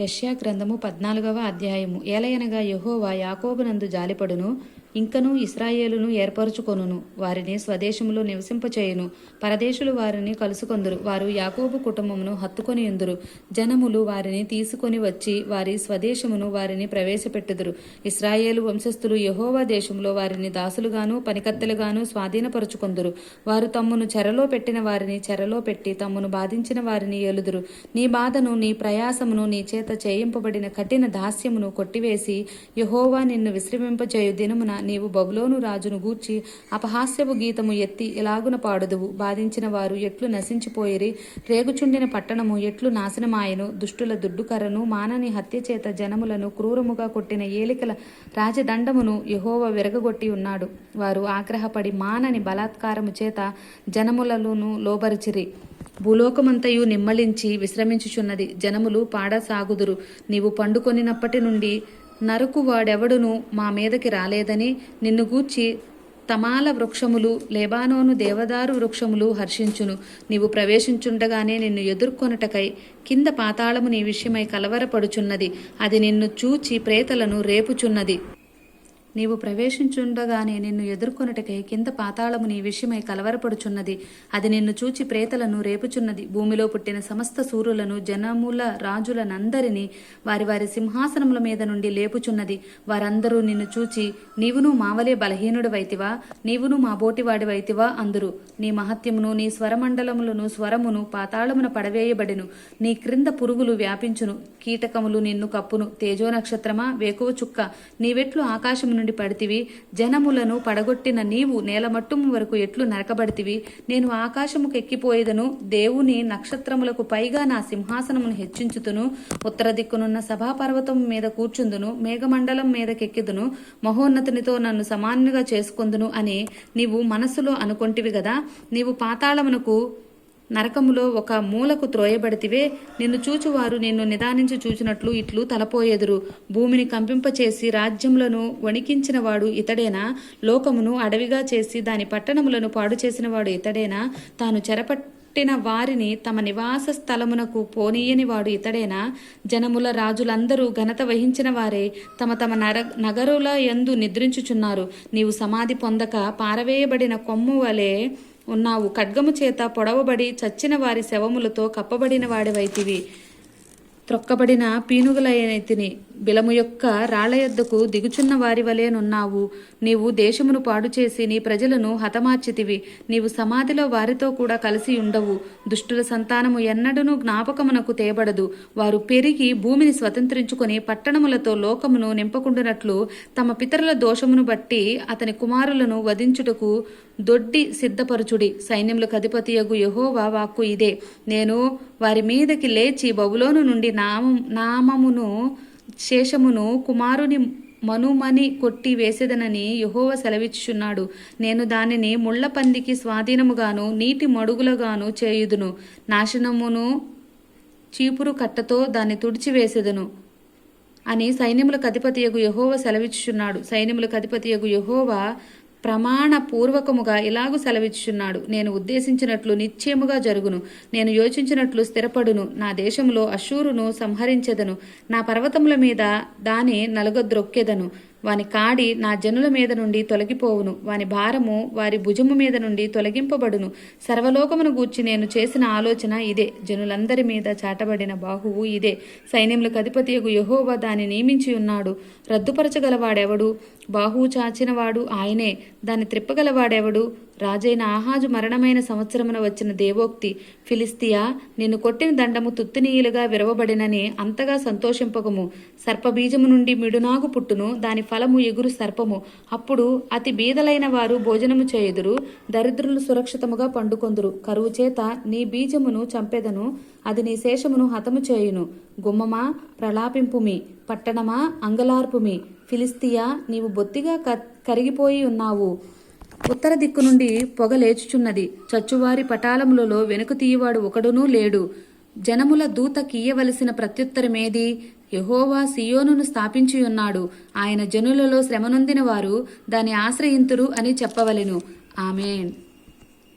యష్యా గ్రంథము పద్నాలుగవ అధ్యాయము. ఏలయనగా యహోవా యాకోబునందు జాలిపడును. ఇంకనూ ఇస్రాయేలును ఏర్పరచుకొనును. వారిని స్వదేశములో నివసింపచేయును. పరదేశులు వారిని కలుసుకొందురు. వారు యాకోబు కుటుంబమును హత్తుకొని ఉందురు. జనములు వారిని తీసుకొని వచ్చి వారి స్వదేశమును వారిని ప్రవేశపెట్టుదురు. ఇస్రాయేలు వంశస్థులు యహోవా దేశంలో వారిని దాసులుగాను పనికత్తెలుగాను స్వాధీనపరుచుకొందురు. వారు తమ్మును చెరలో పెట్టిన వారిని చెరలో పెట్టి తమ్మును బాధించిన వారిని ఏలుదురు. నీ బాధను నీ ప్రయాసమును నీ చేత చేయింపబడిన కఠిన దాస్యమును కొట్టివేసి యహోవా నిన్ను విశ్రమింపచేయు దినమున నీవు బబులోను రాజును గూర్చి అపహాస్యపు గీతము ఎత్తి ఇలాగున పాడుదువు? బాధించిన వారు ఎట్లు నశించిపోయిరి? రేగుచుండిన పట్టణము ఎట్లు నాశనమాయను? దుష్టుల దుడ్డుకరను మానని హత్య చేత జనములను క్రూరముగా కొట్టిన ఏలికల రాజదండమును యహోవ విరగగొట్టి ఉన్నాడు. వారు ఆగ్రహపడి మానని బలాత్కారము చేత జనములను లోబరిచిరి. భూలోకమంతయు నిమ్మళించి విశ్రమించుచున్నది. జనములు పాడసాగుదురు. నీవు పండుకొనినప్పటి నుండి నరుకు వాడెవడును మా మీదకి రాలేదని నిన్ను గూర్చి తమాల వృక్షములు లేబానోను దేవదారు వృక్షములు హర్షించును. నీవు ప్రవేశించుండగానే నిన్ను ఎదుర్కొనుటకై కింద పాతాళము నీ విషయమై కలవరపడుచున్నది. అది నిన్ను చూచి ప్రేతలను రేపుచున్నది. నీవు ప్రవేశించుండగానే నిన్ను ఎదుర్కొనుటకై కింద పాతాళము నీ విషయమై కలవరపడుచున్నది. అది నిన్ను చూచి ప్రేతలను రేపుచున్నది. భూమిలో పుట్టిన సమస్త సూరులను జనముల రాజులనందరినీ వారి వారి సింహాసనముల మీద నుండి లేపుచున్నది. వారందరూ నిన్ను చూచి నీవును మావలే బలహీనుడు వైతివా నీవును మా బోటివాడి వైతివా అందురు. నీ మహత్యమును నీ స్వరమండలములను స్వరమును పాతాళమున పడవేయబడెను. నీ క్రింద పురుగులు వ్యాపించును. కీటకములు నిన్ను కప్పును. తేజో నక్షత్రమా వేకువ చుక్క. నీవెట్లు ఆకాశము నుండి పడితివి. జనములను పడగొట్టిన నీవు నేలమట్టుము వరకు ఎట్లు నరకబడితివి. నేను ఆకాశముకు ఎక్కిపోయేదను. దేవుని నక్షత్రములకు పైగా నా సింహాసనమును హెచ్చించుతును. ఉత్తర దిక్కునున్న సభాపర్వతం మీద కూర్చుందును. మేఘమండలం మీదకెక్కిదును. మహోన్నతునితో నన్ను సమానుగా చేసుకుందును అని నీవు మనస్సులో అనుకొంటివి గదా. నీవు పాతాళమునకు నరకములో ఒక మూలకు త్రోయబడితివే నిన్ను చూచువారు నిన్ను నిదానించి చూచినట్లు ఇట్లు తలపోయెదురు. భూమిని కంపింపచేసి రాజ్యములను వణికించినవాడు ఇతడేనా? లోకమును అడవిగా చేసి దాని పట్టణములను పాడు చేసినవాడు ఇతడేనా? తాను చెరపట్టిన వారిని తమ నివాస స్థలమునకు పోనీయని వాడు ఇతడేనా? జనముల రాజులందరూ ఘనత వహించిన వారే తమ తమ నర నగరుల ఎందు నిద్రించుచున్నారు. నీవు సమాధి పొందక పారవేయబడిన కొమ్ము వలె ఉన్నావు. ఖడ్గము చేత పొడవబడి చచ్చిన వారి శవములతో కప్పబడిన వాడివైతివి. త్రొక్కబడిన పీనుగులైతిని బిలము యొక్క రాళ్ళ యొద్దకు దిగుచున్న వారి వలెనున్నావు నీవు దేశమును పాడు చేసి నీ ప్రజలను హతమార్చితివి. నీవు సమాధిలో వారితో కూడా కలిసి ఉండవు. దుష్టుల సంతానము ఎన్నడూను జ్ఞాపకమునకు తేబడదు. వారు పెరిగి భూమిని స్వతంత్రించుకొని పట్టణములతో లోకమును నింపకుండునట్లు తమ పితరుల దోషమును బట్టి అతని కుమారులను వధించుటకు దొడ్డి సిద్ధపరచుడి. సైన్యములకు అధిపతియగు యహోవా వాక్కు ఇదే. నేను వారి మీదకి లేచి బబులోను నుండి నామం నామమును శేషమును కుమారుని మనుమని కొట్టి వేసేదనని యహోవ సెలవిచ్చుచున్నాడు. నేను దానిని ముళ్ళపందికి స్వాధీనముగాను నీటి మడుగులుగాను చేయుదును. నాశనమును చీపురు కట్టతో దాన్ని తుడిచివేసేదను అని సైన్యములకు అధిపతియగు యహోవ సెలవిచ్చుచున్నాడు. సైన్యములకు అధిపతియగు యహోవ ప్రమాణపూర్వకముగా ఇలాగు సెలవిచ్చుచున్నాడు. నేను ఉద్దేశించినట్లు నిశ్చయముగా జరుగును. నేను యోచించినట్లు స్థిరపడును. నా దేశంలో అశూరును సంహరించెదను. నా పర్వతముల మీద దాని నలుగద్రొక్కెదను వాని కాడి నా జనుల మీద నుండి తొలగిపోవును. వాని భారము వారి భుజము మీద నుండి తొలగింపబడును. సర్వలోకమును గూర్చి నేను చేసిన ఆలోచన ఇదే. జనులందరి మీద చాటబడిన బాహువు ఇదే. సైన్యములకు అధిపతియగు యహోవా దాన్ని నియమించి ఉన్నాడు. రద్దుపరచగలవాడెవడు? బాహువు చాచినవాడు ఆయనే. దాన్ని త్రిప్పగలవాడెవడు? రాజైన ఆహాజు మరణమైన సంవత్సరమున వచ్చిన దేవోక్తి ఫిలిస్తియా నిన్ను కొట్టిన దండము తుత్తినీయులుగా విరవబడినని అంతగా సంతోషింపకము. సర్పబీజము నుండి మిడునాగు పుట్టును దాని ఫలము ఎగురు సర్పము. అప్పుడు అతి బీదలైన వారు భోజనము చేయుదురు దరిద్రులు సురక్షితముగా పండుకొందురు. కరువు చేత నీ బీజమును చంపెదను అది నీ శేషమును హతము చేయును. గుమ్మమా ప్రలాపింపుమి. పట్టణమా అంగలార్పుమి. ఫిలిస్తియా నీవు బొత్తిగా క- కరిగిపోయి ఉన్నావు. ఉత్తర దిక్కు నుండి పొగ లేచుచున్నది. చచ్చువారి పటాలములలో వెనుక తీయవాడు ఒకడునూ లేడు. జనముల దూత కీయవలసిన ప్రత్యుత్తరమేది? యహోవా సియోనును స్థాపించి ఉన్నాడు ఆయన జనులలో శ్రమనొందిన వారు దాని ఆశ్రయింతురు అని చెప్పవలెను. ఆమెన్.